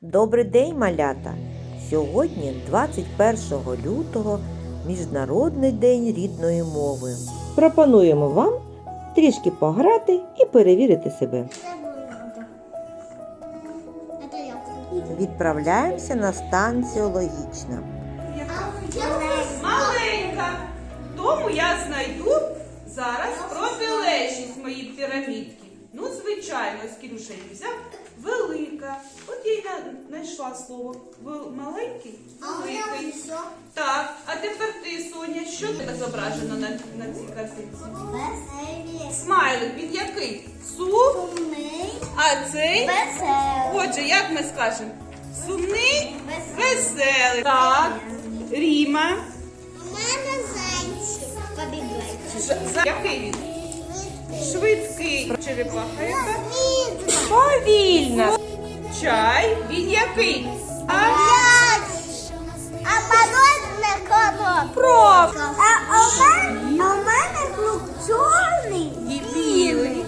Добрий день, малята! Сьогодні, 21 лютого, Міжнародний день рідної мови. Пропонуємо вам трішки пограти і перевірити себе. Відправляємося на станцію логічна. Маленька. Тому я знайду зараз протилежність моїй пірамідки. Ну, звичайно, з Кірюша її взяв. Велика. От я й знайшла слово. Вел- Маленький, великий. Так, а тепер ти, Соня, що тебе зображено на, на цій картинці? Веселі. Смайлик, він який? Су, Сумний. а цей? Веселий. Отже, як ми скажемо? Сумний, Веселий. Так, Ріма. У мене зайчик. Побігай. За- Який він? Швидкий. Черепаха яка? Повільно! Чай. Він який? А? М'яч. Морозне коробка. Пров! А у мене, а у мене клуб чорний І білий.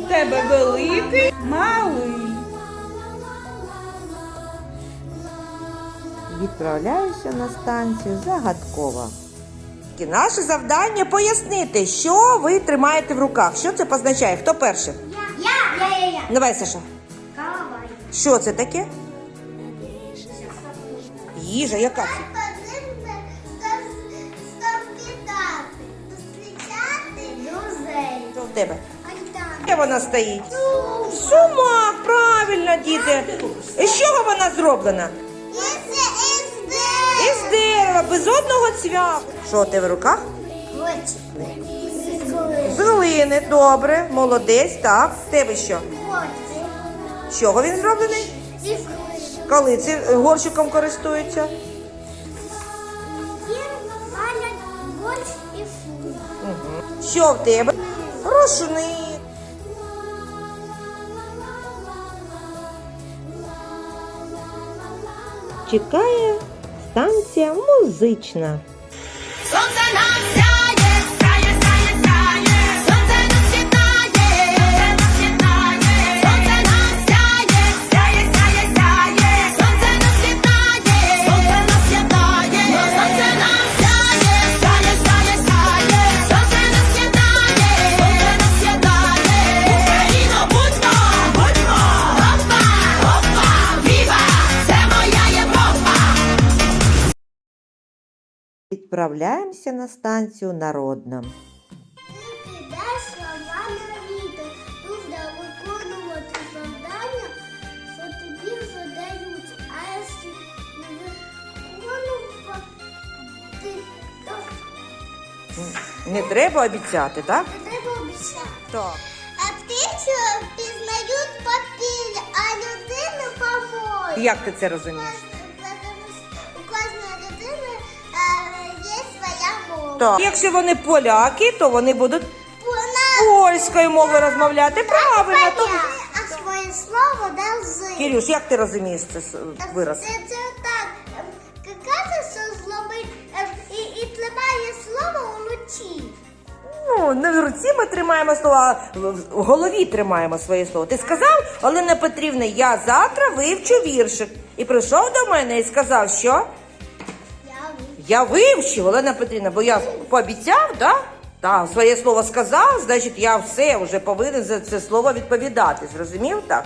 У тебе великий, малий. Відправляюся на станцію загадкова. І Наше завдання пояснити, що ви тримаєте в руках. Що це позначає? Хто перший? Я, я, я, я. Давай, Саша. Що це таке? Їжа, яка це? Що в тебе? Де вона стоїть? Сумах, правильно, діти. І з чого вона зроблена? Із дерева, без одного цвяху. Що у тебе в руках? З глини, добре, молодець, так. В тебе що? З чого він зроблений? Коли цим горщиком користуються? Що в тебе? Рушник. Чекає станція музична. Сонце нам Відправляємося на станцію Народна. Не треба обіцяти, так? не треба обіцяти. Так. А птицю пізнають папір, а людину помоють. Як ти це розумієш? Так. Якщо вони поляки, то вони будуть польською мовою розмовляти. Правильно, то а своє слово дав Кирюш, як ти розумієш це с- вираз? Це, це так. Каже, що зловить і, і тримає слово у руці. Ну, не в руці ми тримаємо слово, а в в голові тримаємо своє слово. Ти сказав, Олена Петрівна, я завтра вивчу віршик. І прийшов до мене і сказав, що Я ви- вивчив, Олена Петрівна, бо я пообіцяв, так? Так, своє слово сказав, значить я все вже повинен за це слово відповідати. Зрозумів так?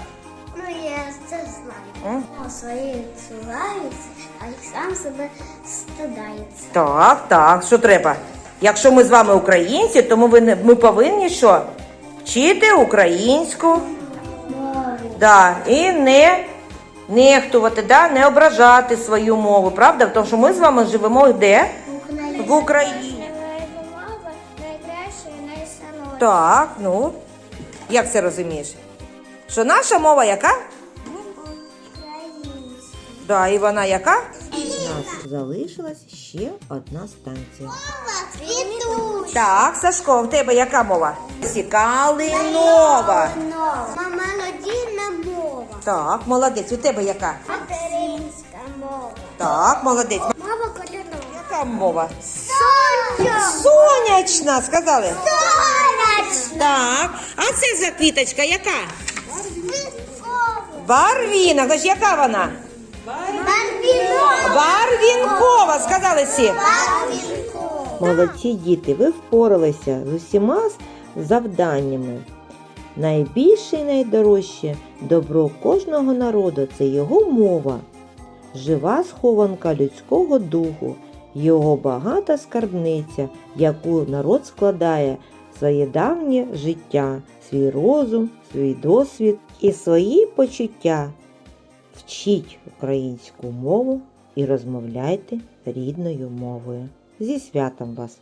Ну, я це знаю. М? Свої цілаються, а їх сам себе стидається. Так, так, що треба? Якщо ми з вами українці, то ми, не- ми повинні що? Вчити українську. Да, і не нехтувати, да? не ображати свою мову, правда? Тому що ми з вами живемо де? В Україні. Мова найсанова. Так, ну. Як це розумієш? Що наша мова яка? Да, і вона яка? У нас залишилась ще одна станція. Квітусь. Так, Сашко, в тебе яка мова? Калинова. Мама мова. Так, молодець. У тебе яка? Материнська мова. Так, молодець. Мова кольорова. Яка мова? Сонячна. Сонячна, сказали. Сонячна. Так. А це за квіточка яка? Світлова. Барвінок. Значить, яка вона? Барвінок. Барвінкова, сказали всі. Барвінок. Молодці діти, ви впоралися з усіма завданнями. Найбільше і найдорожче добро кожного народу це його мова, жива схованка людського духу, його багата скарбниця, яку народ складає своє давнє життя, свій розум, свій досвід і свої почуття. Вчіть українську мову і розмовляйте рідною мовою. Зі святом вас!